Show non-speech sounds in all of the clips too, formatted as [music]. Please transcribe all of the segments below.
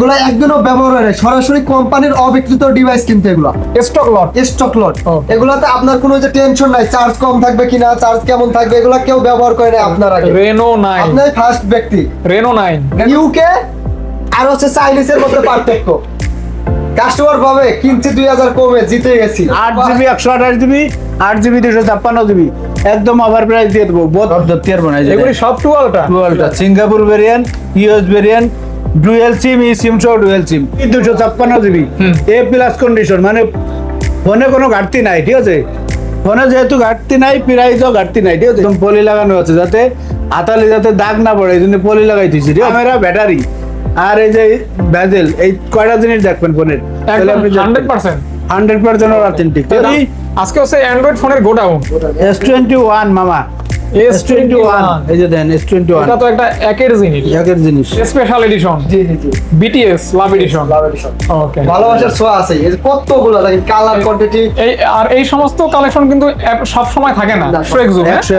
এগুলো একদিনও ব্যবহার হয় না সরাসরি কোম্পানির অবিকৃত ডিভাইস কিন্তু এগুলো। স্টক লট স্টক লট এগুলাতে আপনার কোনো যে টেনশন নাই চার্জ কম থাকবে কিনা চার্জ কেমন থাকবে এগুলো কেউ ব্যবহার করে না আপনার আগে। রেনো নাইন আপনার ফার্স্ট ব্যক্তি। রেনো নাইন ইউকে আর হচ্ছে চাইনিজের মধ্যে পার্থক্য। কাস্টমার পাবে কিনছি দুই হাজার কমে জিতে গেছি। আট জিবি একশো আঠাশ জিবি আট জিবি দুশো ছাপ্পান্ন জিবি। একদম ওভার প্রাইস দিয়ে দেবো। বোধ ধরতে পারব না এগুলি সব টুয়েলটা টুয়েলভটা Singapore variant US variant dual SIM e SIM সহ ডুয়েল সিম। দুশো ছাপ্পান্ন জিবি। এ প্লাস কন্ডিশন মানে ফোনে কোনো ঘাটতি নাই ঠিক আছে? ফোনে যেহেতু ঘাটতি নাই প্রাইসও ঘাটতি নাই ঠিক আছে? একদম পলি লাগানো আছে যাতে হাতালে যাতে দাগ না পড়ে এই জন্য পলি লাগাই দিয়েছি ক্যামেরা ব্যাটারি আর এই যে ব্যাজেল এই কয়টা জিনিস দেখবেন ফোনের? Hundred percent. Hundred percent authentic আজকে হচ্ছে অ্যান্ড্রয়েড ফোনের গোডাউন। এস টোয়েন্টি ওয়ান মামা। এস টোয়েন্টি ওয়ান এই যে দেন এস টোয়েন্টি ওয়ান এটা তো একটা একের জিনিস। একের জিনিস। স্পেশাল এডিশন জি জি G. BTS love edition love edition। Okay ভালোবাসার ছোঁয়া আছে। এই কতগুলো দেখেন কালার কোয়ান্টিটি এই আর এই সমস্ত কালেকশন কিন্তু সব সময় থাকে না জুম একশো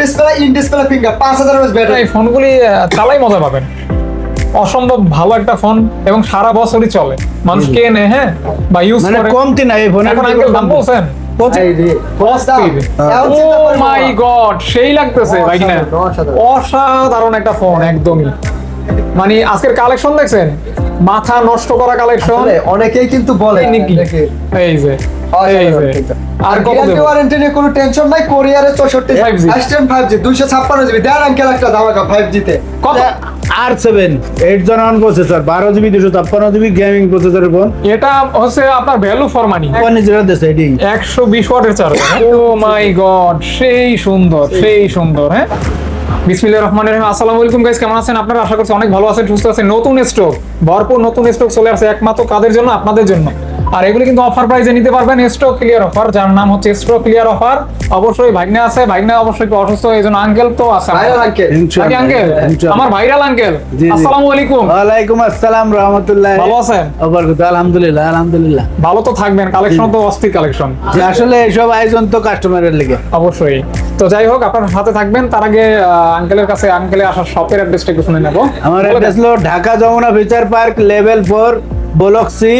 ডিসপ্লে ইন ডিসপ্লে ফিঙ্গার পাঁচ হাজার এমএস ব্যাটারি এই ফোনগুলি চালাই মজা পাবেন। অসম্ভব ভালো একটা ফোন এবং সারা বছরই চলে। মানুষ কেনে হ্যাঁ? বা ইউজ মানে করে। কমতি নাই এই ফোনের এখন আঙ্কেল দাম বলছেন মাই গড সেই লাগতেছে ভাই কিনা অসাধারণ, একটা ফোন একদমই। মানে আজকের কালেকশন দেখছেন? মাথা নষ্ট করা কালেকশন অনেকেই কিন্তু বলে নাকি? এই যে। আর গ্যারান্টি ওয়ারেন্টি নিয়ে কোনো টেনশন নাই কোরিয়ারে চৌষট্টি। 5G এক্সটেন ফাইভ জি দুইশো ছাপ্পান্ন জিবি দেন আঙ্কেল একটা ধামাকা ফাইভ জিতে কত? আর সেভেন এইট প্রসেসর বারো জিবি দুশো ছাপ্পান্ন জিবি গেমিং প্রসেসরের ফোন এটা হচ্ছে আপনার ভ্যালু ফর মানি কোম্পানি যেটা দেশে এটি একশো বিশ ওয়াটের চার্জার ও মাই গড সেই সুন্দর সেই। সুন্দর হ্যাঁ? বিসমিল্লাহির রহমানির রহিম। আসসালামু আলাইকুম গাইস কেমন আছেন? আপনারা আশা করছি অনেক ভালো আছেন সুস্থ আছেন। নতুন স্টক ভরপুর নতুন স্টক চলে আসে একমাত্র কাদের জন্য? আপনাদের জন্য। আর এগুলি কিন্তু অফার প্রাইসে নিতে পারবেন। স্টক ক্লিয়ার অফার যার নাম হচ্ছে স্টক ক্লিয়ার অফার অবশ্যই ভাগ্নে আছে ভাগ্নে অবশ্যই একটু অসুস্থ এই জন্য আঙ্কেল তো আছে আঙ্কেল আমার ভাইরাল আঙ্কেল। আসসালামু আলাইকুম। ওয়ালাইকুম আসসালাম রহমতুল্লাহ। ভালো আছেন? আলহামদুলিল্লাহ আলহামদুলিল্লাহ। ভালো তো থাকবেন কালেকশন তো অস্থির কালেকশন যে আসলে এইসব আয়োজন তো কাস্টমারের লেগে। অবশ্যই। তো যাই হোক আপনার সাথে থাকবেন। তার আগে আঙ্কেলের কাছে আঙ্কেলে আসার শপের অ্যাড্রেসটা একটু শুনে নেব। আমার অ্যাড্রেস হলো Dhaka Jamuna future park level four block C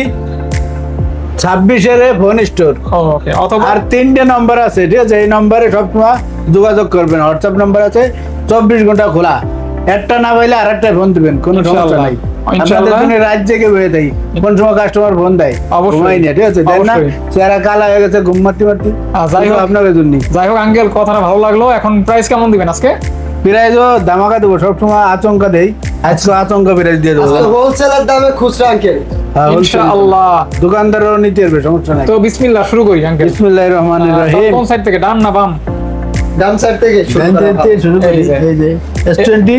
ছাব্বিশের ফোন স্টোর আর তিনটে নম্বর আছে ঠিক আছে? এই নম্বরে সবসময় যোগাযোগ করবেন। হোয়াটসঅ্যাপ নম্বর আছে চব্বিশ ঘণ্টা খোলা। একটা না পাইলে আর একটা ফোন দিবেন কোনো সমস্যা। নাই। জন্য রাত জেগে বয়ে দেয়? কোন সময় কাস্টমার ফোন দেয়? অবশ্যই। না ঠিক আছে? দেন না। চেহারা কালা হয়ে গেছে ঘুম মারতে মারতে। যাই হোক। আপনাদের জন্য যাই হোক আঙ্কেল কথাটা ভালো লাগল। এখন প্রাইস কেমন দিবেন আজকে? প্রাইজও দামাকা দেবো সবসময় আচমকা দেই। আজকে আচমকা প্রাইজ দিয়ে দেবো। হোলসেলার দামে খুচরা আঙ্কেল হ্যাঁ, ইনশাআল্লাহ। দোকানদারও নিতে পারবে সমস্যা নাই। তো বিসমিল্লাহ শুরু করি আঙ্কেল বিসমুল্লাহির রহমানির রহিম। কোন সাইড থেকে ডান না বাম? ডান সাইড থেকে শুরু দেন, করা দেন, ভালো। দেন, শুরু করি। এই যে। এই যে S20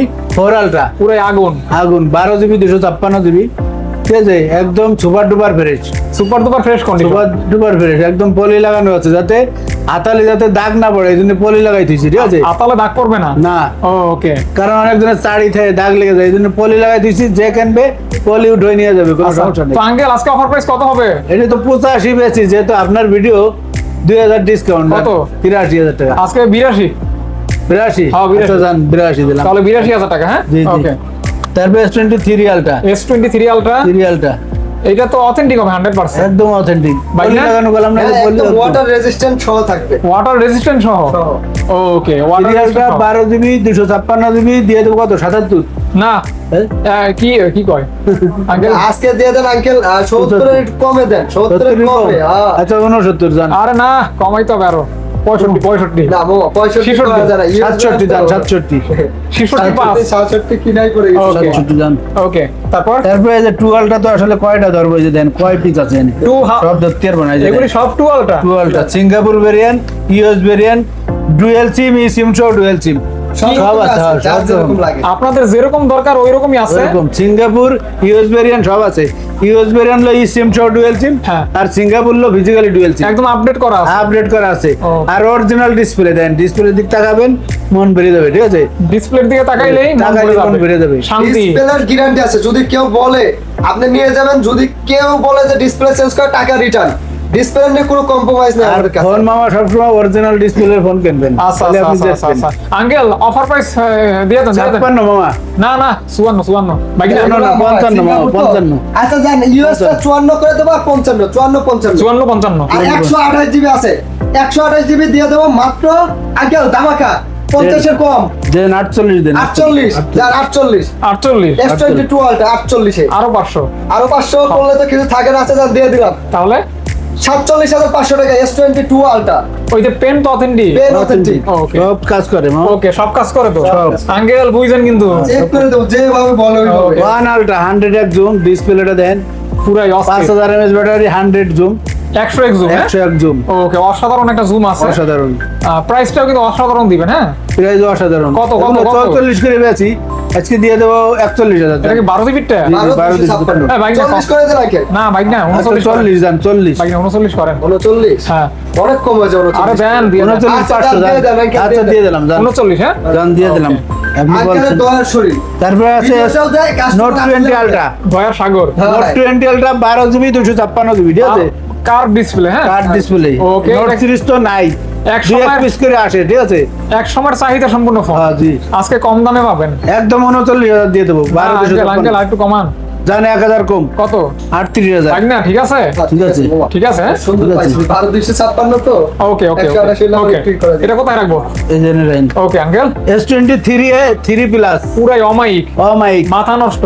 আলট্রা পুরাই আগুন। আগুন বারো জিবি দুশো ছাপ্পান্ন জিবি ঠিক আছে একদম super duper fresh super duper fresh super duper fresh একদম পলি লাগানো আছে যাতে হাতালে যাতে দাগ না পড়ে এই জন্য পলি লাগাই দিয়েছি ঠিক আছে? আতালে দাগ পড়বে না? না। ওকে কারণ অনেকজনের চাড়ি থেকে দাগ লেগে যায় এই জন্য পলি লাগাই দিয়েছি যে কিনবে পলি উঠে নিয়ে যাবে কোনো সমস্যা নেই। তো আঙ্কেল আজকে অফার প্রাইস কত হবে? এটা তো পঁচাশি বেশি যেহেতু আপনার ভিডিও দুই হাজার ডিসকাউন্ট কত? তিরাশি হাজার টাকা। আজকে বিরাশি? বিরাশি? হ্যাঁ, বিরাশি। আচ্ছা, বিরাশি দিলাম। তাহলে বিরাশি হাজার টাকা হ্যাঁ? ওকে তারপর S twenty three ultra S twenty three ultra three ultra এটা তো অথেন্টিক হবে হান্ড্রেড পার্সেন্ট একদম অথেন্টিক না? লাগানো গেলাম না ওয়াটার রেজিস্ট্যান্ট সহ থাকবে। ওয়াটার রেজিস্ট্যান্ট সহ। ওকে ওয়াটার সিরিয়ালটা বারো জিবি দুশো ছাপ্পান্ন জিবি দিয়ে দেবো কত? সাতাত্তর। না। হ্যাঁ? কি কি কয়? আঙ্কেল? আজকে দিয়ে দেন আঙ্কেল সত্তর। একটু কমে দেন সত্তর সত্তরই কম। কমে হ্যাঁ। আচ্ছা উনসত্তর যান আরে না কমাইতে হবে আরও। পঁয়ষট্টি। পঁয়ষট্টি। না পঁয়ষট্টি ছেষট্টি। করা যায় না। US সাতষট্টি যান সাতষট্টি। ছেষট্টি পাঁচ সাতষট্টি, সাতষট্টি কিনাই করে গেছে। Okay. সব। সাতষট্টি যান। ওকে তারপর? তারপরে যে টুয়েলটা তো আসলে কয়টা ধরবো যে দেন কয় পিস আছে টু সব ধরতে পারব না এগুলি সব টুয়েলটা? টুয়েলটা Singapore variant US variant dual SIM e SIM সহ ডুয়েল সিম আপনাদের যেরকম দরকার ওই রকমই আছে সিঙ্গাপুর ইউএস ভেরিয়েন্ট সব আছে। ইউএস ভেরিয়েন্ট লো সিম সহ ডুয়েল সিম হ্যাঁ। আর সিঙ্গাপুর লো ফিজিক্যালি ডুয়েল সিম একদম আপডেট করা আছে। আপডেট করা আছে। আর অরিজিনাল ডিসপ্লে দেন। ডিসপ্লে দিক তাকাবেন মন বেরিয়ে যাবে ঠিক আছে? ডিসপ্লের দিকে তাকাইলেই মন তাকাইলেই ভরে মন যাবে। ভরে যাবে। শান্তি। ডিসপ্লের গ্যারান্টি আছে। যদি কেউ বলে আপনি নিয়ে যাবেন যদি কেউ বলে যে ডিসপ্লে চেঞ্জ করে টাকা রিটার্ন ডিসপ্লে নিয়ে কোনো কম্প্রোমাইজ নেই আর আমাদের কাছে। ফোন মামা সবসময় অরিজিনাল ডিসপ্লে ফোন কিনবেন। আচ্ছা আচ্ছা আচ্ছা আচ্ছা আঙ্কেল অফার প্রাইস দিয়ে দেন দিয়ে দেন। ছাপ্পান্ন মামা। না না চুয়ান্ন চুয়ান্ন। বাকি না, না, না, পঞ্চান্ন, মামা, পঞ্চান্ন। আচ্ছা জান ইউএসটা চুয়ান্ন করে দেবো আর পঞ্চান্ন চুয়ান্ন পঞ্চান্ন। চুয়ান্ন পঞ্চান্ন। আর একশো আঠাশ জিবি আছে। একশো আঠাশ জিবি দিয়ে দেবো মাত্র আঙ্কেল দামাকা পঞ্চাশের কম। দেন আটচল্লিশ দিন। আটচল্লিশ যার আটচল্লিশ। আটচল্লিশ। এস টোয়েন্টি টু আলটা আটচল্লিশে। আরও পাঁচশো। আরও পাঁচশো করলে তো কিছু থাকে না আছে যার দিয়ে দিলাম। তাহলে? সাতচল্লিশ হাজার পাঁচশো টাকা এস টোয়েন্টি টু আলটা ওই যে পেন তো অথেন্টিক পেন অথেন্টিক সব কাজ করে ওকে সব কাজ করে তো? সব। আঙ্কেল বুঝছেন কিন্তু। চেক করে দেবো যেভাবে বলে ওয়ান আলট্রা হান্ড্রেড এক জুম ডিসপ্লেটা দেন। পুরাই পাঁচ হাজার এমএস ব্যাটারি হান্ড্রেড জুম একশো এক জুম একশো এক জুম ওকে অসাধারণ একটা জুম আছে। অসাধারণ। প্রাইসটাও কিন্তু অসাধারণ দিবেন হ্যাঁ? প্রাইস অসাধারণ। কত, কত, কত? চৌচল্লিশ করে বেছি আজকে দিয়ে দেবো একচল্লিশ হাজার এটা কি বারো হ্যাঁ, বাইক না, চল্লিশ করে দেন আঙ্কেল না বাইক না উনচল্লিশ চল্লিশ যান চল্লিশ। বাইক না উনচল্লিশ করেন। উনচল্লিশ? হ্যাঁ। অনেক কম হয়েছে আরে দেন দিয়ে উনচল্লিশ আচ্ছা, পাঁচশো দেন, আচ্ছা দিয়ে দেন। দিলাম উনচল্লিশ হ্যাঁ? যান দিয়ে দিলাম। তারপরে আছে নোট টোয়েন্টি আলট্রা দয়া সাগর। হ্যাঁ, নোট টোয়েন্টি আলট্রা বারো জিবি দুশো ছাপ্পান্ন জিবি ঠিক আছে? কার ডিসপ্লে হ্যাঁ? Card display okay, note series তো নাই। এক দুই পিস করে আসে ঠিক আছে? এক সময়ের চাহিদা সম্পূর্ণ ফোন হ্যাঁ জি। আজকে কম দামে পাবেন। একদম উনচল্লিশ হাজার দিয়ে দেবো বারো আঙ্কেল আঙ্কেল একটু কমান। জান এক হাজার কম। কত? আটত্রিশ হাজার। না ঠিক আছে? ঠিক আছে। ঠিক আছে? সুন্দর ঠিক আছে। পাইছি বারো দুইশো ছাপ্পান্ন তো? ওকে ওকে একশো আঠাশি হলে আমি ওকে। ঠিক করে দিই। এটা কোথায় রাখব? এই জন্য রাইন okay uncle. S twenty three A three plus পুরাই অমাইক অমাইক মাথা নষ্ট।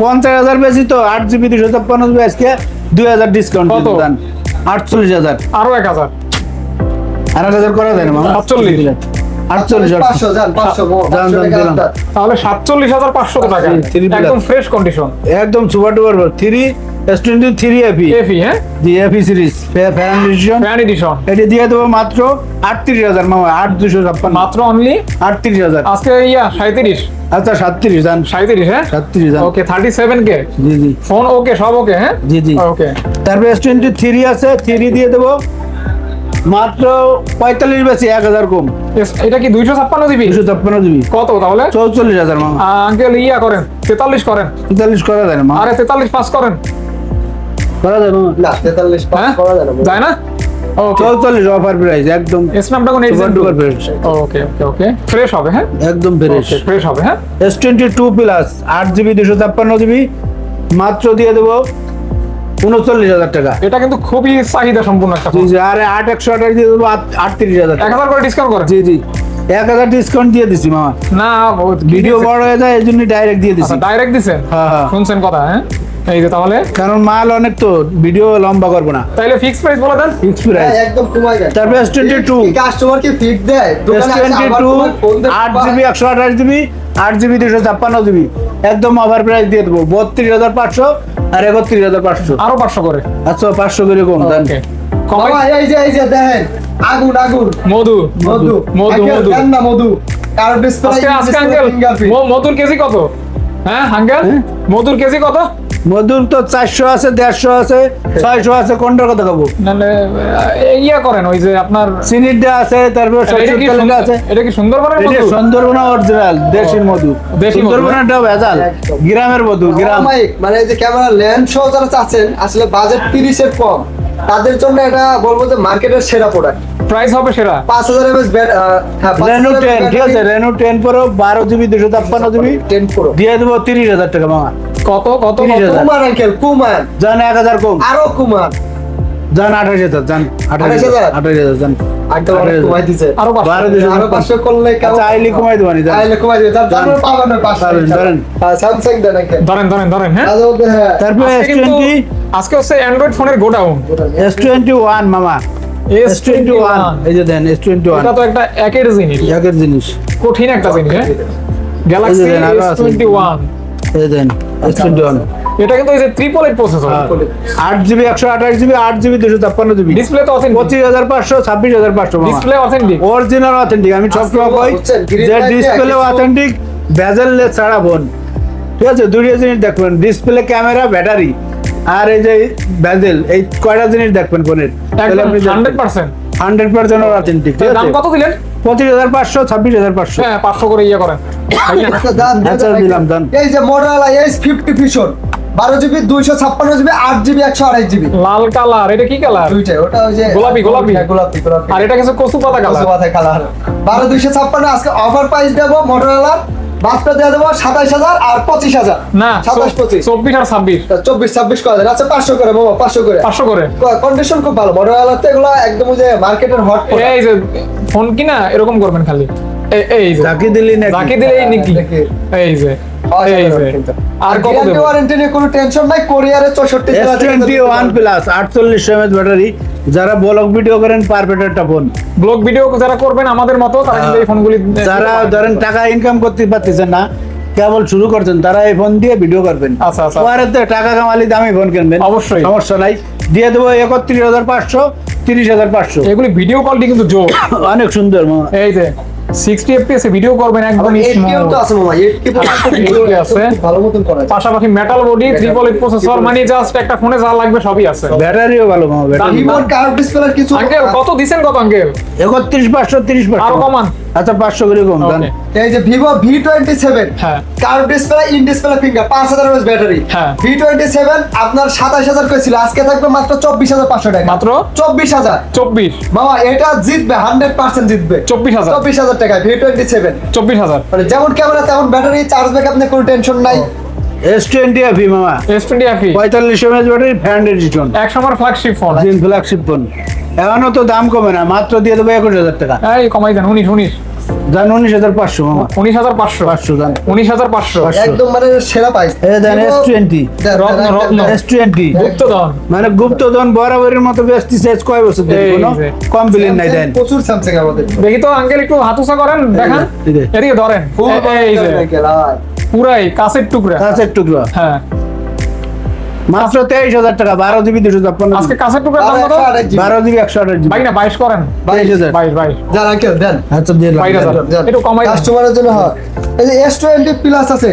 পঞ্চাশ হাজার বেশি তো আট জিবি দুশো ছাপ্পান্ন জিবি আজকে দুই হাজার ডিসকাউন্ট কত? দেন আটচল্লিশ হাজার। আরও এক হাজার। আর এক হাজার করা যায় না মামা। সাতচল্লিশ। আটচল্লিশ পাঁচশো যান পাঁচশো যান, যান, দিলাম। তাহলে সাতচল্লিশ হাজার পাঁচশো টাকা। জি, three plus। একদম ফ্রেশ কন্ডিশন একদম super duper three S twenty three FE FE হ্যাঁ? জি FE series fan edition fan edition এটি দিয়ে দেবো মাত্র আটত্রিশ হাজার মামা আট দুশো ছাপ্পান্ন। মাত্র অনলি আটত্রিশ হাজার। আজকে ইয়া সাঁত্রিশ আচ্ছা সাতত্রিশ যান। সাঁত্রিশ হ্যাঁ? সাতত্রিশ যান। ওকে থার্টি সেভেন কে জি জি। ফোন ওকে সব ওকে হ্যাঁ? জি জি। ওকে তারপরে এস টোয়েন্টি থ্রি আছে। থ্রি দিয়ে দেবো মাত্র পঁয়তাল্লিশ বেশি এক হাজার কম। এটা কি দুইশো ছাপ্পান্ন দিবি? দুশো ছাপ্পান্ন জিবি কত তাহলে? চৌচল্লিশ হাজার মামা। আঙ্কেল ইয়া করেন তেতাল্লিশ করেন। পঁয়তাল্লিশ করা যায় না আরে তেতাল্লিশ পাস করেন। করা যায় মামা। না তেতাল্লিশ পাঁচ হ্যাঁ? করা যায় না। যায় না? চৌচল্লিশ অফার প্রাইস একদম Snapdragon eight super duper fresh okay okay okay fresh হবে হ্যাঁ? একদম ফ্রেশ ফ্রেশ হবে হ্যাঁ? এস টোয়েন্টি টু প্লাস আট জিবি দুশো ছাপ্পান্ন জিবি মাত্র দিয়ে দেবো উনচল্লিশ হাজার টাকা। এটা কিন্তু খুবই চাহিদা সম্পূর্ণ একটা জি জি আরে আট একশো আঠাশ দিয়ে দেবো আটত্রিশ হাজার এক হাজার করে ডিসকাউন্ট করেন জি জি। এক হাজার ডিসকাউন্ট দিয়ে দিছি মামা। না ভিডিও বড় হয়ে যায় এই জন্য ডাইরেক্ট দিয়ে দিছি। ডাইরেক্ট দিছেন হ্যাঁ হ্যাঁ। শুনছেন কথা হ্যাঁ? এই যে তাহলে? কারণ মাল অনেক তো ভিডিও লম্বা করব না। তাইলে ফিক্স প্রাইস বলে দেন। ফিক্স হ্যাঁ, প্রাইস একদম কমাই যায় তারপরে এস টোয়েন্টি টু কাস্টমার কি ফিট দেয়? এস টোয়েন্টি টু আট জিবি একশো আঠাশ জিবি আট জিবি দুশো ছাপ্পান্ন জিবি একদম অফার প্রাইস দিয়ে দেবো। বত্রিশ হাজার পাঁচশো আর একত্রিশ হাজার পাঁচশো। আরও পাঁচশো করে। আচ্ছা পাঁচশো করে কম দেন। এই যে এই যে দেখেন আগুন আগুন। মধু মধু। মধু, মধু। দেন না মধু। কার ডিসপ্লে আজকে আজকে আঙ্কেল মধুর কেজি কত? হ্যাঁ আঙ্কেল? হ্যাঁ? মধুর কেজি কত? মধুর তো চারশো আছে দেড়শো আছে ছয়শো আছে কোনটার কথা খাব নাহলে ইয়া করেন ওই যে আপনার চিনির ডা আছে তারপরে এটা সরষের কি তেলের আছে। এটা কি সুন্দরবনের মধু? সুন্দরবন অরিজিনাল দেশি মধু। দেশি মধু, ভেজাল গ্রামের মধু গ্রাম। মানে এই যে ক্যামেরা ল্যান্ড সহ যারা চাচ্ছেন আসলে বাজেট তিরিশের কম। তাদের জন্য এটা বলব যে মার্কেটের সেরা প্রোডাক্ট প্রাইস হবে সেরা? পাঁচ হাজার এমএস হ্যাঁ রেনু টেন ঠিক আছে? রেনু টেন প্রো বারো জিবি দুশো ছাপ্পান্ন জিবি টেন প্রো দিয়ে দেবো তিরিশ হাজার টাকা মামা। কত কত কুমার আঙ্কেল কুমার। জান এক হাজার কম। আরও কুমার। জান আঠাশ হাজার জান। আঠাশ হাজার। আঠাশ হাজার জান। এস টোয়েন্টি ওয়ান এই যে দেন S21 এটা তো একটা একের জিনিস। একের জিনিস। কঠিন একটা জিনিস হ্যাঁ? গ্যালাক্সি এই দেন এস এটা কিন্তু ওই যে ট্রিপল এইট প্রসেসর আট জিবি একশো আঠাশ জিবি আট জিবি দুশো ছাপ্পান্ন জিবি। ডিসপ্লে তো অথেন্টিক পঁচিশ হাজার পাঁচশো ছাব্বিশ হাজার পাঁচশো ডিসপ্লে অথেন্টিক অরিজিনাল অথেন্টিক আমি সবসময় কই যে ডিসপ্লে অথেন্টিক ভেজেললেস ছাড়া ফোন ঠিক আছে দুইটা জিনিস দেখবেন ডিসপ্লে ক্যামেরা ব্যাটারি আর এই যে ভেজেল এই কয়টা জিনিস দেখবেন ফোনের hundred percent hundred percent authentic ঠিক দাম কত দিলেন? পঁচিশ হাজার পাঁচশো ছাব্বিশ হাজার পাঁচশো। হ্যাঁ পাঁচশো করে ইয়ে করেন। আচ্ছা আচ্ছা, দিলাম, দাম। এই যে মডেল এস ফিফটি ফিশন বারো জিবি দুইশো ছাপ্পান্ন জিবি আট জিবি একশো আড়াই জিবি লাল কালার এটা কি কালার? দুইটাই ওটা ওই যে গোলাপি, গোলাপি? হ্যাঁ, গোলাপি গোলাপি। আর এটা কিছু কচু পাতা কালার? মাথায় কালার। বারো দুইশো ছাপ্পান্ন আজকে অফার প্রাইস দেবো মোটরওয়ালার বাসটা দিয়ে দেবো সাতাইশ হাজার আর পঁচিশ হাজার। না সাতাশ পঁচিশ। চব্বিশ আর ছাব্বিশ। চব্বিশ ছাব্বিশ করে দেন আচ্ছা পাঁচশো করে বাবা পাঁচশো করে। পাঁচশো করে। কন্ডিশন খুব ভালো তো এগুলো একদম যে মার্কেটের হট এই যে ফোন কিনা এরকম করবেন খালি। এই যে। দিলি নাকি। দিলেই নাকি। এই যে। আর কত দেবো? ওয়ারেন্টি নিয়ে কোনো টেনশন নাই কোরিয়ারে চৌষট্টি এস টোয়েন্টি ওয়ান প্লাস আটচল্লিশ এমএচ ব্যাটারি যারা ব্লগ ভিডিও করেন পারফেক্ট একটা ফোন ব্লগ ভিডিও যারা করবেন আমাদের মতো তারা কিন্তু এই ফোনগুলি যারা ধরেন টাকা ইনকাম করতে পারতেছেন না কেবল শুরু করছেন তারা এই ফোন দিয়ে ভিডিও করবেন। আচ্ছা, আচ্ছা। টাকা কামালি দামি ফোন কিনবেন। অবশ্যই। সমস্যা নাই। দিয়ে দেবো একত্রিশ হাজার পাঁচশো। তিরিশ হাজার পাঁচশো। এগুলি ভিডিও কলটি কিন্তু জোর। [coughs] অনেক সুন্দর মা। এই যে সিক্সটি এফপিএস ভিডিও করবেন একদম এইটকিউ তো আছে মামা এইটকি এইটকি আছে। ভালো মতন করা যায়। পাশাপাশি metal body triple eight processor মানে জাস্ট একটা ফোনে যা লাগবে সবই আছে। ব্যাটারিও ভালো মামা কার্ভ কিছু আঙ্কেল কত দিছেন কত আঙ্কেল? একত্রিশ পাঁচশো তিরিশ আরও কমান। আচ্ছা পাঁচশো করে কম দেন এই যে ভিভো ভি টোয়েন্টি সেভেন হ্যাঁ। Curve display in display finger পাঁচ হাজার এমএস ব্যাটারি হ্যাঁ। ভি টোয়েন্টি সেভেন আপনার সাতাশ হাজার করেছিল আজকে থাকবে মাত্র চব্বিশ হাজার পাঁচশো টাকা। মাত্র? চব্বিশ হাজার। চব্বিশ। মামা এটা জিতবে হান্ড্রেড পার্সেন্ট জিতবে। চব্বিশ হাজার। চব্বিশ হাজার টাকা ভি টোয়েন্টি সেভেন চব্বিশ হাজার। মানে যেমন ক্যামেরা তেমন ব্যাটারি চার্জ ব্যাক আপনি কোনো টেনশন নাই। এস টোয়েন্টি এফি মামা। এস টোয়েন্টি এফি পঁয়তাল্লিশ এমএস ব্যাটারি ফ্যান্ড এডিশন এক সময় ফ্ল্যাগশিপ ফোন জিন ফ্ল্যাগশিপ ফোন এখনও তো দাম কমে না মাত্র দিয়ে দেবো একুশ হাজার টাকা। এই কমাই দেন উনিশ উনিশ দেন উনিশ হাজার পাঁচশো উনিশ হাজার পাঁচশো পাঁচশো দেন উনিশ হাজার পাঁচশো পাঁচশো। একদম মানে সেরা পাইস দেন এস টোয়েন্টি রত্ন, রত্ন। এস টোয়েন্টি গুপ্তধন মানে গুপ্তধন বরাবরের মতো ব্যস্ত শেষ কয় বছর ধরে কোনো কমপ্লেন নাই দেন প্রচুর স্যামসাং আমাদের দেখি তো আঙ্কেল একটু হাতুসা করেন দেখান এদিকে ধরেন। পুরাই কাছের টুকরা কাছের টুকরো হ্যাঁ মাত্র তেইশ হাজার টাকা বারো জিবি দুশো ছাপ্পান্ন আজকে কাছের টুকরা দাম আর কত? বারো জিবি একশো আঠাশ জিবি। ভাই না বাইশ করেন। বাইশ হাজার। বাইশ বাইশ। যান কেউ দেন। আচ্ছা দিয়ে। একটু কমাই কাস্টমারের জন্য হয় এই যে এস টোয়েন্টি প্লাস আছে।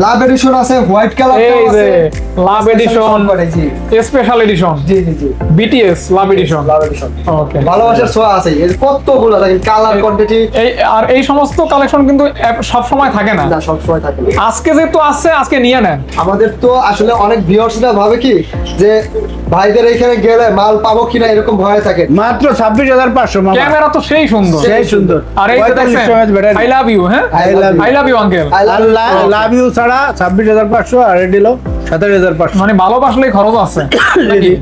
লাভ এডিশন আছে হোয়াইট কালার এই যে লাভ এডিশন জি। স্পেশাল এডিশন জি জি G. BTS love edition love edition okay ভালোবাসার ছোঁয়া আছে এর কতগুলো দেখেন কালার কোয়ান্টিটি এই আর এই সমস্ত কালেকশন কিন্তু সব সময় থাকে না। না সব সময় থাকে না। আজকে যেহেতু আসছে আজকে নিয়ে নেন। আমাদের তো আসলে অনেক ভিউয়ার্সরা ভাবে কি যে ভাইদের এখানে গেলে মাল পাবো কিনা এরকম ভয় থাকে। মাত্র ছাব্বিশ হাজার পাঁচশো মামা। ক্যামেরা তো সেই সুন্দর। সেই সুন্দর। আর এই আই লাভ ইউ হ্যাঁ. I love you uncle. Allah love you ছাড়া ছাব্বিশ হাজার পাঁচশো আর এটি হলো সাতাশ হাজার পাঁচশো। মানে ভালোবাসলেই খরচ আছে। [coughs] নাকি?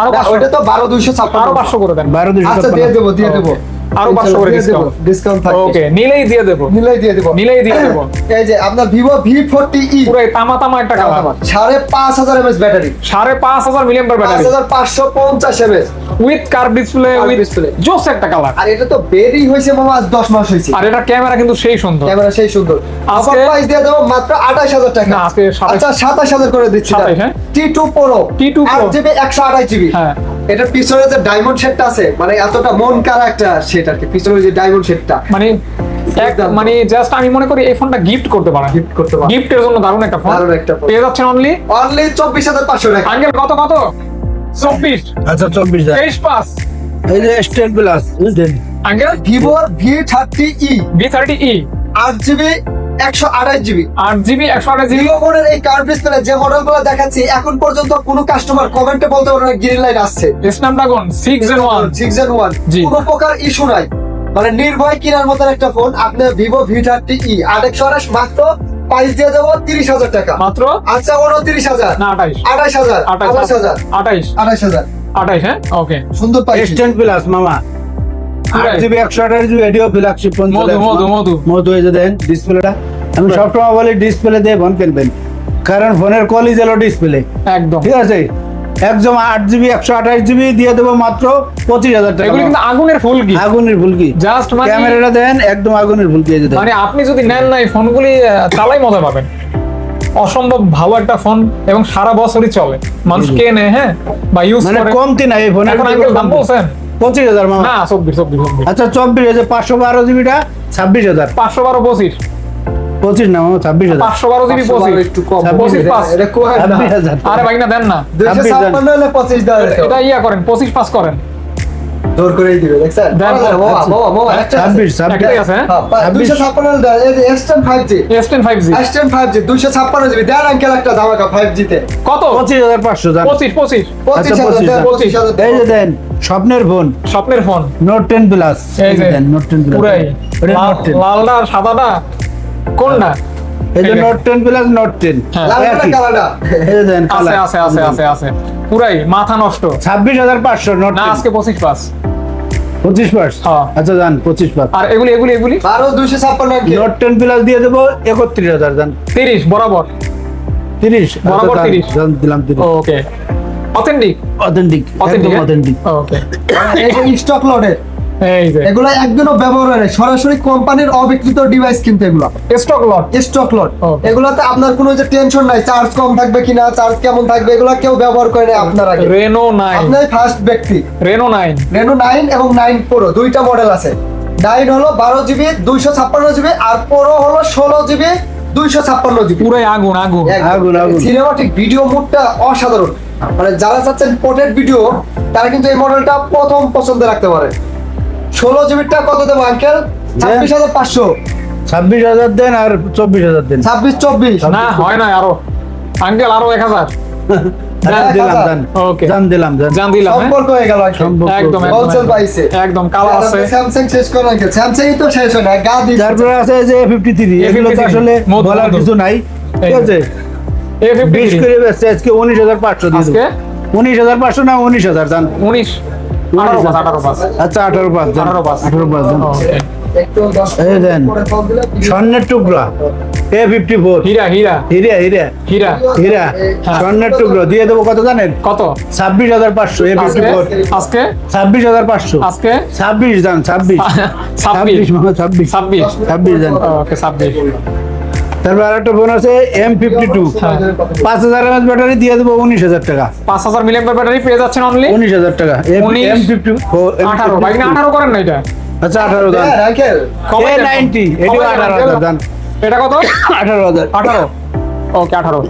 আরও না, তো বারো দুইশো আরও পাঁচশো করে দেন। বারো দুশো আচ্ছা দিয়ে দেবো দিয়ে দেবো। আরও পাঁচশো করে discount। ডিসকাউন্ট থাকবে। ওকে নিলেই দিয়ে দেবো। নিলেই দিয়ে দেবো। নিলেই দিয়ে দেবো। [laughs] এই যে আপনার ভিভো ভি ফোরটি ই পুরো তামা তামা একটা কালার। সাড়ে পাঁচ হাজার এমএস ব্যাটারি সাড়ে পাঁচ হাজার মিলিয়ন পাঁচ ব্যাটারি হাজার পাঁচশো পঞ্চাশ mAh with curve display with. জোস একটা কালার। আর এটা তো বেরি হয়েছে মামা আজ দশ মাস হয়েছে। আর এটা ক্যামেরা কিন্তু সেই সুন্দর। ক্যামেরা সেই সুন্দর। আজকে- প্রাইস দিয়ে দেবো মাত্র আঠাশ হাজার টাকা। না, আজকে আচ্ছা সাতাশ হাজার করে দিচ্ছি। 27 হ্যাঁ? T two pro T2 Pro। আট জিবি একশো আঠাশ জিবি হ্যাঁ। এটার পিছনে যে ডায়মন্ড শেডটা আছে মানে এতটা মন কারা একটা সেট আর কি পিছনে যে ডায়মন্ড শেডটা মানে মানে জাস্ট আমি মনে করি এই ফোনটা গিফট করতে পারেন গিফট করতে পারেন। গিফটের জন্য দারুণ একটা ফোন দারুণ একটা ফোন পেয়ে যাচ্ছেন অনলি অনলি চব্বিশ হাজার পাঁচশো টাকা। আঙ্কেল কত কত? চব্বিশ। আচ্ছা 24 23 পাস এই যে স্টেট প্লাস বুঝলেন? আঙ্কেল ভিভোর V thirty E B thirty E আট জিবি একশো আঠাশ জিবি। আট জিবি একশো আঠাশ জিবি। ফোনের এই কার্ভ ডিসপ্লে যে মডেলগুলো দেখাচ্ছি এখন পর্যন্ত কোনো কাস্টমার কমেন্টে বলতে পারে গ্রিন লাইট আসছে। Snapdragon six and one six and one কোনো প্রকার ইস্যু নাই। মানে নির্ভয় কেনার মতন একটা ফোন আপনি ভিভো ভি থার্টি ই আট একশো আঠাশ মাত্র প্রাইস দিয়ে দেবো তিরিশ হাজার টাকা। মাত্র? আচ্ছা উনত্রিশ হাজার। না আঠাইশ। আঠাশ হাজার। আঠাইশ আঠাশ হাজার আঠাইশ আঠাশ হাজার। আঠাইশ হ্যাঁ? ওকে সুন্দর প্লাস মামা। আট জিবি একশো আঠাশ জিবি এটিও ফ্ল্যাগশিপ ফোন মধু, মধু, মধু। মধু এই যে দেন ডিসপ্লেটা আমি সবসময় বলি ডিসপ্লে দিয়ে ফোন কিনবেন। কারণ ফোনের এলো ডিসপ্লে একদম। ঠিক আছে? একদম আট জিবি একশো আঠাশ জিবি দিয়ে দেবো মাত্র পঁচিশ হাজার টাকা। এগুলি কিন্তু আগুনের ফুল কি? আগুনের ফুলকি জাস্ট মানে ক্যামেরাটা দেন একদম আগুনের ফুলকি মানে আপনি যদি নেন না এই ফোনগুলি চালাই মজা পাবেন। অসম্ভব ভালো একটা ফোন এবং সারা বছরই চলে। মানুষ জি। কেনে হ্যাঁ? বা ইউজ মানে করে। কমতি না এই ফোনের দাম বলছেন পঁচিশ হাজার না চব্বিশ চব্বিশ আচ্ছা চব্বিশ হাজার পাঁচশো বারো জিবিটা ছাব্বিশ হাজার। পাঁচশো বারো পঁচিশ। পঁচিশ না ছাব্বিশ হাজার। পাঁচশো বারো জিবি পাঁচশো পঁচিশ। একটু কম। আরে ভাই না। দেন না। পঁচিশ এটা ইয়া করেন পঁচিশ পাস করেন। জোর করেই দিবে দেখছেন? দেন, বাবা, বাবা। বাবা, বাবা, একটা আছে। ছাব্বিশ ছাব্বিশ। একটাই আছে পা- ছাব্বিশ। 256 দেয়, এই যে S10 5G S10 5G S10 5G 256 GB. দেন আঙ্কেল একটা ধামাকা 5G তে। কত? পঁচিশ হাজার পাঁচশো জান পঁচিশ পঁচিশ। পঁচিশ হাজার পঁচিশ দেন, হাজার। পঁচিশ হাজার। এই যে দেন। দেন স্বপ্নের ফোন। স্বপ্নের phone. Note ten plus note ten পুরাই। লালটা সাদাটা কোনটা এই যে note ten plus note ten. লাল কালার, কালারটা। এই দেন আছে আছে আছে আছে আছে। পুরাই মাথা নষ্ট। ছাব্বিশ হাজার পাঁচশো নোট আজকে পঁচিশ পাস পঁচিশ পাস হ্যাঁ। আচ্ছা যান পঁচিশ পার্স। আর এগুলি এগুলি এগুলি? আরও দুইশো ছাপ্পান্ন নট টেন প্লাস দিয়ে দেবো একত্রিশ হাজার যান। তিরিশ বরাবর। তিরিশ? বরাবর আচ্ছা, 30 যান, দিলাম তিরিশ। Okay authentic authentic authentic authentic okay stock লটের এগুলো একদিনও ব্যবহার হয় না সরাসরি কোম্পানির অবিকৃত ডিভাইস কিন্তু এগুলো। Stock lot stock lot. এগুলোতে আপনার কোনো যে টেনশন নাই চার্জ কম থাকবে কিনা চার্জ কেমন থাকবে এগুলো কেউ ব্যবহার করে না আপনার আগে। রেনো নাইন আপনার ফার্স্ট ব্যক্তি। রেনো নাইন রেনো নাইন এবং নাইন প্রো দুইটা মডেল আছে। নাইন হলো বারো জিবি দুইশো ছাপ্পান্ন জিবি আর প্রো হলো ষোলো জিবি দুইশো ছাপ্পান্ন জিবি পুরাই আগুন আগুন। আগুন, আগুন। সিনেমাটিক ভিডিও মুডটা অসাধারণ। মানে যারা চাচ্ছেন পোর্ট্রেট ভিডিও তারা কিন্তু এই মডেলটা প্রথম পছন্দ রাখতে পারে। ষোলো জিবিটা কত দেবো আঙ্কেল? ছাব্বিশ হাজার পাঁচশো। ছাব্বিশ হাজার দেন আর চব্বিশ হাজার দেন। ছাব্বিশ চব্বিশ। না হয় না আরও। আঙ্কেল আরও এক হাজার। জান হ্যাঁ? তারপরে আছে যে ফিফটি থ্রি এগুলো আসলে মধু, বলার। কিছু নাই। ঠিক আছে? এ বিশ করে আজকে উনিশ হাজার পাঁচশো দিয়ে উনিশ হাজার পাঁচশো না উনিশ হাজার যান। উনিশ। আঠারো আচ্ছা আঠারো পাঁচ আঠারো পাঁচ। আঠারো একটু দশ এই দেন। স্বর্ণের টুকরা। এ ফিফটি ফোর হীরা হীরা। হিরে হিরে। হীরা। হীরা হ্যাঁ। স্বর্ণের টুকরো। দিয়ে দেবো কত জানেন? কত? ছাব্বিশ হাজার পাঁচশো এ ফিফটি ফোর আজকে? ছাব্বিশ হাজার পাঁচশো। আজকে? ছাব্বিশ যান ছাব্বিশ। ছাব্বিশ। ছাব্বিশ ছাব্বিশ। ছাব্বিশ। যান ওকে ছাব্বিশ। তারপর আরেকটা ফোন আছে এম ফিফটি টু হ্যাঁ। পাঁচ হাজার এমএচ ব্যাটারি দিয়ে দেবো উনিশ হাজার টাকা। পাঁচ হাজার মিলিয়ন ব্যাটারি পেয়ে যাচ্ছেন অনলি উনিশ হাজার টাকা। এম ফিফটি আঠারো। বাইক না আঠারো করেন না এটা। আচ্ছা আঠারো দান। দেন, আঙ্কেল কমাই এ নাইনটি এটিও আঠারো হাজার দান। এটা কত? আঠারো হাজার। আঠারো। ওকে আঠারো।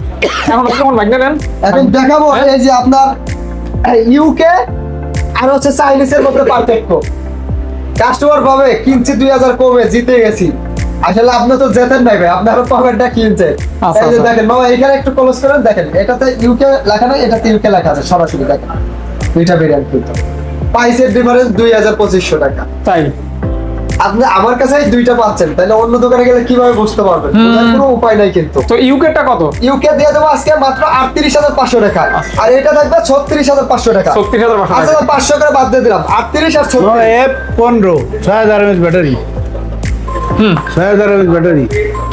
এখন কেমন বাইক নেন এখন দেখাবো হ্যাঁ? এই যে আপনার ইউকে আর হচ্ছে চাইনিজের মধ্যে পার্থক্য। কাস্টমার কিনছি দুই হাজার কমে জিতে গেছি। আসলে আপনি তো জেতেন নাই ভাই আপনার পকেটটা কিনছে আচ্ছা, এই যে আচ্ছা। দেখেন মামা এখানে একটু ক্লোজ করেন দেখেন এটাতে ইউকে লেখা নাই এটাতে ইউকে লেখা আছে সরাসরি দেখেন। দুইটা ভেরিয়েন্ট কিন্তু। প্রাইসের ডিফারেন্স দুই হাজার পঁচিশশো টাকা। তাই? আপনি আমার কাছে দুইটা পাচ্ছেন তাহলে অন্য দোকানে গেলে কীভাবে বুঝতে পারবেন? কোনো উপায় নাই কিন্তু। তো ইউকেটা কত? ইউকে দিয়ে দেবো আজকে মাত্র আটত্রিশ হাজার পাঁচশো টাকা। আর এটা থাকবে ছত্রিশ হাজার পাঁচশো টাকা। ছত্রিশ হাজার পাঁচশো আচ্ছা করে বাদ দিয়ে দিলাম আটত্রিশ আর ছত্রিশ। পনেরো ছয় হাজার ব্যাটারি। হুম। ছয় হাজার ব্যাটারি।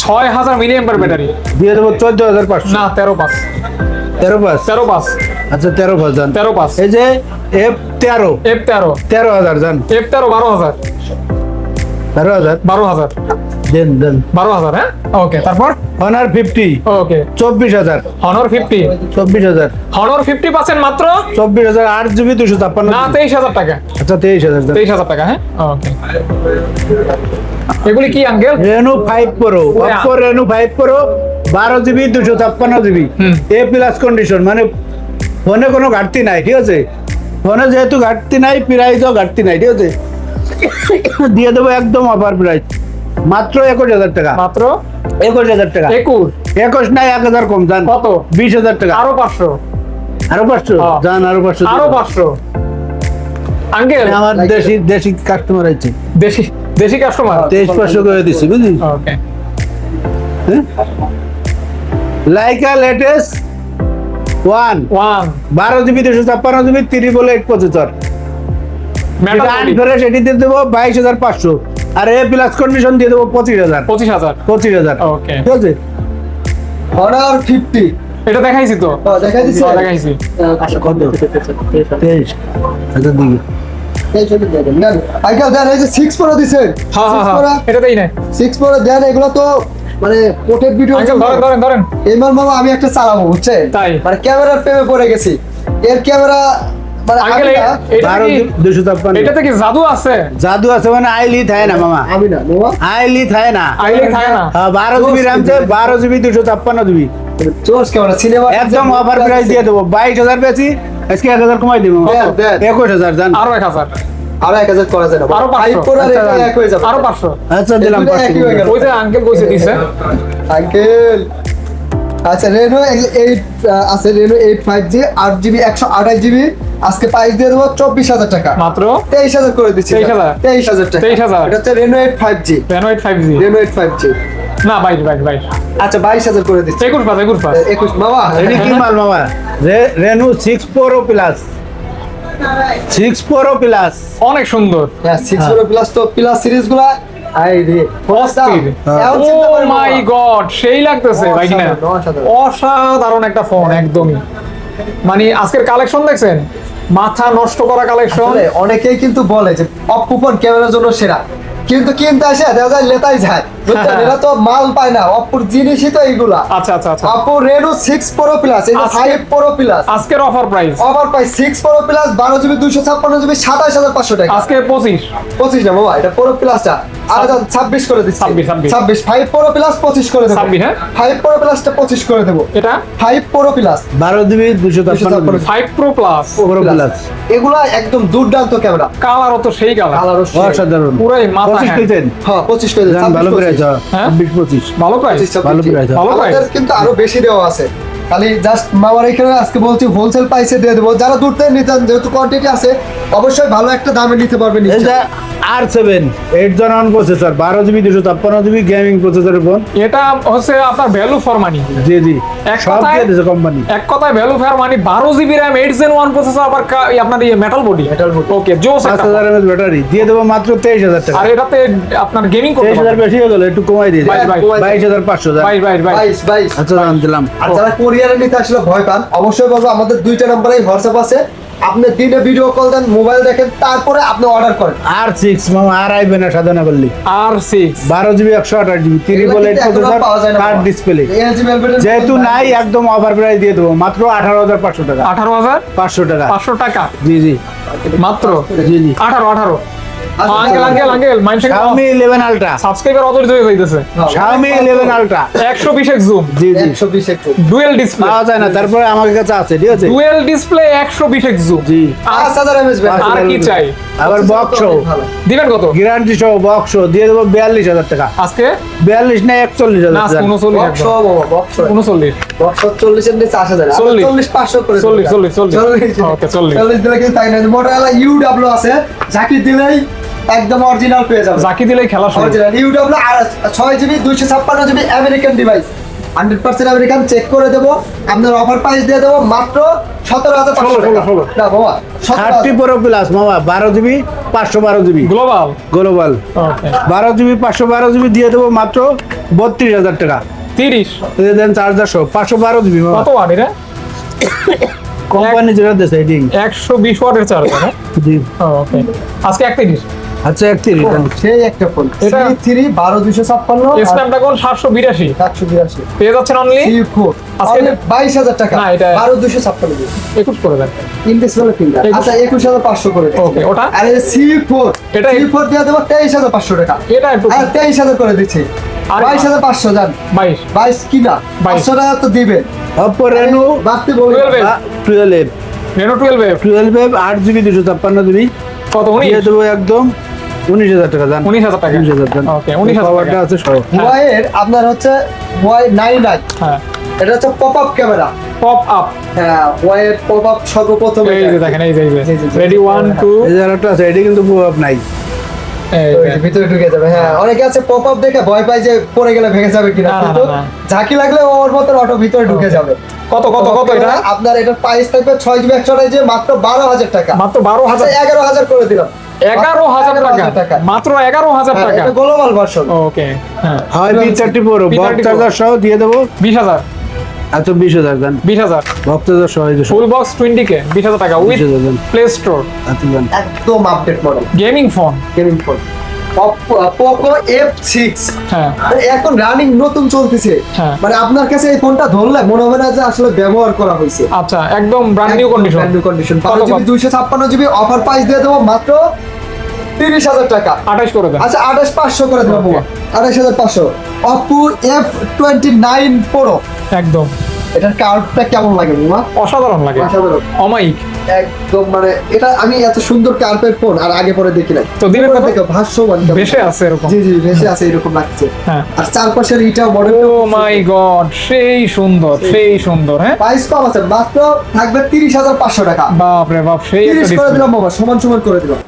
ছয় হাজার মিলিয়ন ব্যাটারি। দিয়ে দেবো চোদ্দ হাজার পাঁচশো। না তেরো পাঁচ। তেরো পাঁচ? তেরো পাঁচ। আচ্ছা তেরো পাঁচ যান তেরো পাঁচ। এই যে এফ তেরো। এফ তেরো। তেরো হাজার যান এফ তেরো বারো হাজার। তেরো হাজার। বারো হাজার। দেন দেন। বারো হাজার হ্যাঁ? ওকে তারপর? ফিফটি ওকে চব্বিশ হাজার। হনর ফিফটি চব্বিশ হাজার। হনর ফিফটি পার্সেন্ট মাত্র? চব্বিশ হাজার আট জিবি দুশো ছাপ্পান্ন না তেইশ হাজার টাকা। আচ্ছা তেইশ হাজার যান তেইশ হাজার টাকা হ্যাঁ? ওকে এগুলি কি uncle Reno five pro Oppo Reno five pro বারো জিবি দুশো ছাপ্পান্ন জিবি। এ প্লাস কন্ডিশন মানে ফোনে কোনো ঘাটতি নাই ঠিক আছে? ফোনে যেহেতু ঘাটতি নাই প্রাইসও ঘাটতি নাই ঠিক আছে? দিয়ে দেবো একদম অফার প্রাইস মাত্র একুশ হাজার টাকা। মাত্র? একুশ হাজার টাকা। একুশ? একুশ নাই এক হাজার কম যান কত? বিশ হাজার টাকা। আরও পাঁচশো। আরও পাঁচশো। যান আরও পাঁচশো আরও পাঁচশো। আঙ্কেল? আমার দেশি দেশি কাস্টমার আছে। দেশি দেশি কাস্টমার তেইশ পাঁচশো করে দিচ্ছি বুঝলি? লাইকা লেটেস্ট ওয়ান ওয়ান বারো জিবি দুশো ছাপ্পান্ন জিবি তিরি বলে এক প্রসেসর মেটাল ফ্রেশ দিয়ে দেবো বাইশ হাজার পাঁচশো। আর এ প্লাস কন্ডিশন দিয়ে দেবো পঁচিশ হাজার। পঁচিশ হাজার। পঁচিশ হাজার। ওকে ঠিক আছে? অনার ফিফটি এটা দেখাইছি তো? দেখা দেখাইছি কত তেইশ। দিকে। আঙ্কেল দেন এই যে সিক্স প্রো দিছেন সিক্স প্রো এটাতেই নেই। সিক্স প্রো দেন এগুলো তো মানে ভিডিও ধরেন ধরেন ধরেন। মামা আমি একটা চালাবো বুঝছে তাই? মানে ক্যামেরার প্রেমে পড়ে গেছি। এর ক্যামেরা মানে এটাতে কি? জাদু আছে? জাদু আছে মানে আইলি থাকে না মামা। না মামা। আইলি থাকে না। আইলে থাকে না। হ্যাঁ, বারো জিবি র্যাম বারো জিবি দুশো ছাপ্পান্ন জিবি একদম অফার প্রাইস দিয়ে দেবো। বাইশ হাজার বেশি আজকে এক হাজার কমাই দিব। একুশ হাজার জান। আরও এক হাজার। আরও এক হাজার করা যায় না আরও ফাইভ 500 প্রো আর আচ্ছা, পাঁচশো। আচ্ছা দিলাম এগুলো পাঁচশো। একই গেল। ওই যে আঙ্কেল কইছে দিছে। আঙ্কেল। আচ্ছা রেনো এইট আছে রেনো এইট ফাইভ জি আট জিবি একশো আঠাশ জিবি আজকে প্রাইস দিয়ে দেবো চব্বিশ হাজার টাকা। মাত্র? তেইশ হাজার করে দিচ্ছি 23,000 তেইশ হাজার? টাকা। 23,000 এটা হচ্ছে Reno eight five G Reno eight five G Reno eight five G না বাইশ বাইশ বাইশ। আচ্ছা বাইশ হাজার করে দিচ্ছি। একুশ পাঁচ একুশ পাঁচ একুশ বাবা এটা কি মাল মামা? রে- Reno six pro plus six pro plus অনেক সুন্দর। হ্যাঁ সিক্স প্রো প্লাস তো প্লাস সিরিজগুলা আই রে অস্থির এখন ও চিন্তা করেন মাই গড সেই লাগতেছে ভাই কিনা। অসাধারণ একটা ফোন একদমই। মানে আজকের কালেকশন দেখছেন? মাথা নষ্ট করা কালেকশন অনেকেই কিন্তু বলে যে অপকুপন ক্যামেরার জন্য সেরা। কিন্তু কিনতে আসে, দেখা যায় লেতাই যায়। বুঝছেন? এরা তো মাল পায় না। অপুর জিনিসই তো এইগুলা। আচ্ছা আচ্ছা আচ্ছা। Oppo Reno six pro plus এই আজকে- ফাইভ প্রো প্লাস আজকের অফার প্রাইস অফার পাই সিক্স প্রো প্লাস বারো জিবি দুশো ছাপ্পান্ন জিবি সাতাশ হাজার পাঁচশো টাকা। আজকে পঁচিশ। পঁচিশ না বাবা এটা প্রো প্লাসটা আর ছাব্বিশ করে দিচ্ছি। ছাব্বিশ, ছাব্বিশ। ছাব্বিশ। ফাইভ প্রো প্লাস পঁচিশ করে দেবো। ছাব্বিশ, হ্যাঁ? ফাইভ প্রো প্লাসটা পঁচিশ করে দেবো। এটা? ফাইভ প্রো প্লাস বারো জিবি দুশো ছাপ্পান্ন ছাপ্পান্ন। Five pro plus pro plus এগুলা একদম দুর্দান্ত ক্যামেরা কালারও তো সেই কালার কালারও অসাধারণ। পুরাই মাথা পঁচিশ হ্যাঁ। পেয়েছেন? হ্যাঁ পঁচিশ করে দিচ্ছি জান ভালো করে আছে হ্যাঁ? চব্বিশ পঁচিশ। ভালো প্রাইস। ভালো ভালো কিন্তু আরও বেশি দেওয়া আছে। খালি জাস্ট মামার এখানে আজকে বলছি হোলসেল প্রাইসে দিয়ে দেবো। যারা দূর থেকে নিতেন যেহেতু কোয়ান্টিটি আছে অবশ্যই ভালো একটা দামে নিতে পারবেন আর seven eight gen one processor বারো জিবি দুশো ছাপ্পান্ন জিবি গেমিং প্রসেসরের ফোন এটা হচ্ছে আপনার ভ্যালু ফর মানি জি জি। এক সব কথায়- দিয়ে দিয়েছে কোম্পানি এক কথায় ভ্যালু ফর মানি বারো GB RAM eight gen one processor আবার আপনার ইয়ে metal body Metal body। Okay জোস পাঁচ হাজার এমএস ব্যাটারি দিয়ে দেবো মাত্র তেইশ হাজার টাকা। আর এটাতে আপনার গেমিং করতে তেইশ হাজার বেশি হয়ে গেল একটু কমাই দিয়ে বাইশ, হাজার পাঁচশো বাইশ বাইশ বাইশ। বাইশ বাইশ। আচ্ছা দিলাম। আর যারা কোরিয়ারে নিতে আসলে ভয় পান। অবশ্যই বলব আমাদের দুইটা নাম্বারেই হোয়াটসঅ্যাপ আছে। আপনি দিনে ভিডিও কল দেন মোবাইল দেখেন তারপরে আপনি অর্ডার করেন। আর সিক্স মামা আর আইবে না সাধনা করলি। আর সিক্স বারো জিবি একশো আঠাশ জিবি যায় না কার্ড ডিসপ্লে যেহেতু নাই একদম অফার প্রাইস দিয়ে দেবো। মাত্র আঠারো হাজার পাঁচশো টাকা। আঠারো হাজার? পাঁচশো টাকা। পাঁচশো টাকা? জি জি। মাত্র? জি জি। আঠারো আঠারো। Uncle uncle uncle mind Xiaomi 11 Ultra subscriber অত হয়ে যাইতেছে। Xiaomi 11 Ultra একশো জুম জি জি। একশো বিশ একটু ডিসপ্লে পাওয়া যায় না তারপরে আমার কাছে আছে ঠিক আছে? ডুয়েল ডিসপ্লে একশো বিশ এক জুম জি পাঁচ হাজার এমএস আর কি চাই? আবার বক্স দিবেন কত? গ্যারান্টি সহ বক্স দিয়ে দেবো বিয়াল্লিশ হাজার টাকা। আজকে? বিয়াল্লিশ না একচল্লিশ না হাজার টাকা। উনচল্লিশ বক্স একদম। বাবা বক্স উনচল্লিশ। বক্স নিচে। চল্লিশ। চল্লিশ। করে চল্লিশ। চল্লিশ, চল্লিশ। চল্লিশ। চল্লিশ। চল্লিশ দিলে কিন্তু তাই না মোটরওয়ালা ইউ ডাব্লিউ আছে। ঝাঁকি দিলেই একদম অরিজিনাল পেয়ে যাবে জাকি দিলেই খেলা শুরু। অরিজিনাল ইউ ডাব্লিউ আর ছয় জিবি দুইশো ছাপ্পান্ন GB American device hundred percent American check করে দেবো। আপনার অফার প্রাইস দিয়ে দেবো মাত্র সতেরো হাজার পাঁচশো ষোলো, ষোলো, টাকা না বাবা থার্টি প্রো প্লাস মামা বারো জিবি পাঁচশো বারো জিবি গ্লোবাল গ্লোবাল ওকে বারো জিবি পাঁচশো বারো জিবি দিয়ে দেবো মাত্র বত্রিশ হাজার টাকা। তিরিশ? দিয়ে দেন চার্জার সহ পাঁচশো বারো জিবি মামা। কত ওয়াট এটা কোম্পানি যেটা দেশে এটি একশো বিশ ওয়াটের চার্জার জি। ওকে আজকে একত্রিশ আচ্ছা একত্রিশ দেন সেই একটা ফোন। এটা- থ্রি বারো দুশো ছাপ্পান্ন স্ন্যাপড্রাগন সাতশো বিরাশি। একশো বিরাশি। পেয়ে যাচ্ছেন অনলি আজকে- বাইশ হাজার টাকা। না, এটা- বারো দুশো ছাপ্পান্ন একুশ করে দেন। আচ্ছা একুশ হাজার পাঁচশো করে। Okay, ওটা? আর সি ফোর এটা- সি ফোর দিয়ে দেবো তেইশ হাজার পাঁচশো টাকা। এটা একটু তেইশ হাজার করে দিচ্ছি। আরে বাইশ হাজার পাঁচশো যান বাইশ। বাইশ কিনা। পাঁচশো টাকা তো দিবেন। রেনু বাড়তি 12 টুয়েলভ রেনো টুয়েলভ টুয়েলভ আট জিবি দুশো ছাপ্পান্ন জিবি। কত দিয়ে দেবো একদম। উনিশ হাজার টাকা দান। উনিশ হাজার টাকা। উনিশ হাজার দান। ওকে উনিশ হাজার টাকা। আছে সহ। ওয়াইয়ের আপনার হচ্ছে ওয়াই নাইন হ্যাঁ। এটা হচ্ছে pop up camera pop up হ্যাঁ ওয়াইয়ের পপ আপ সর্বপ্রথম এই যে দেখেন এই যে। রেডি ওয়ান টু এই যে আরেকটা আছে এটি কিন্তু নাই। ভিতরে ঢুকে যাবে হ্যাঁ। অনেকে আছে পপ আপ দেখে ভয় পায় যে পড়ে গেলে ভেঙে যাবে কিনা। কিন্তু ঝাঁকি লাগলে ওর মতো অটো ভিতরে ঢুকে যাবে। কত কত কত এটা? আপনার এটার প্রাইস থাকবে ছয় জিবি একশো যে মাত্র বারো হাজার টাকা। মাত্র বারো আচ্ছা হাজার এগারো হাজার করে দিলাম। এগারো হাজার টাকা। মাত্র এগারো হাজার হ্যাঁ, টাকা। গ্লোবাল ভার্সন ওকে হ্যাঁ। B thirty four box charger সহ দিয়ে দেবো। বিশ হাজার। আচ্ছা বিশ হাজার দেন। বিশ হাজার। বক্স চার্জার সহ ফুল বক্স টোয়েন্টি কে বিশ হাজার টাকা। উইথ বিশ হাজার দেন। প্লে স্টোর একদম update model gaming phone gaming phone Poco F six হ্যাঁ। এখন রানিং নতুন চলতেছে। হ্যাঁ। মানে আপনার কাছে এই ফোনটা ধরলে মনে হবে না যে আসলে ব্যবহার করা হয়েছে। আচ্ছা একদম brand new condition brand new condition বারো জিবি? দুইশো ছাপ্পান্ন জিবি অফার প্রাইস দিয়ে দেবো মাত্র তিরিশ হাজার টাকা। আঠাশ করে দেন। আচ্ছা আঠাশ পাঁচশো করে দেবো. আঠাশ হাজার পাঁচশো। Oppo F twenty nine pro একদম। এটার কার্ডটা কেমন লাগে মামা অসাধারণ লাগে। অসাধারণ। অমাইক একদম মানে এটা আমি এত সুন্দর কার্পেট ফোন আর আগে পরে দেখি নাই। তো দিনের কথা- থেকে কেমন। আছে এরকম। জি জি ভেসে আছে এরকম লাগছে। হ্যাঁ। আর চারপাশের ইটা মডেল ও মাই গড সেই সুন্দর সেই সুন্দর হ্যাঁ? প্রাইস কম আছে মাত্র থাকবে তিরিশ হাজার পাঁচশো টাকা। বাপ রে বাপ সেই একটা করে দিলাম বাবা সমান সমান করে দিলাম।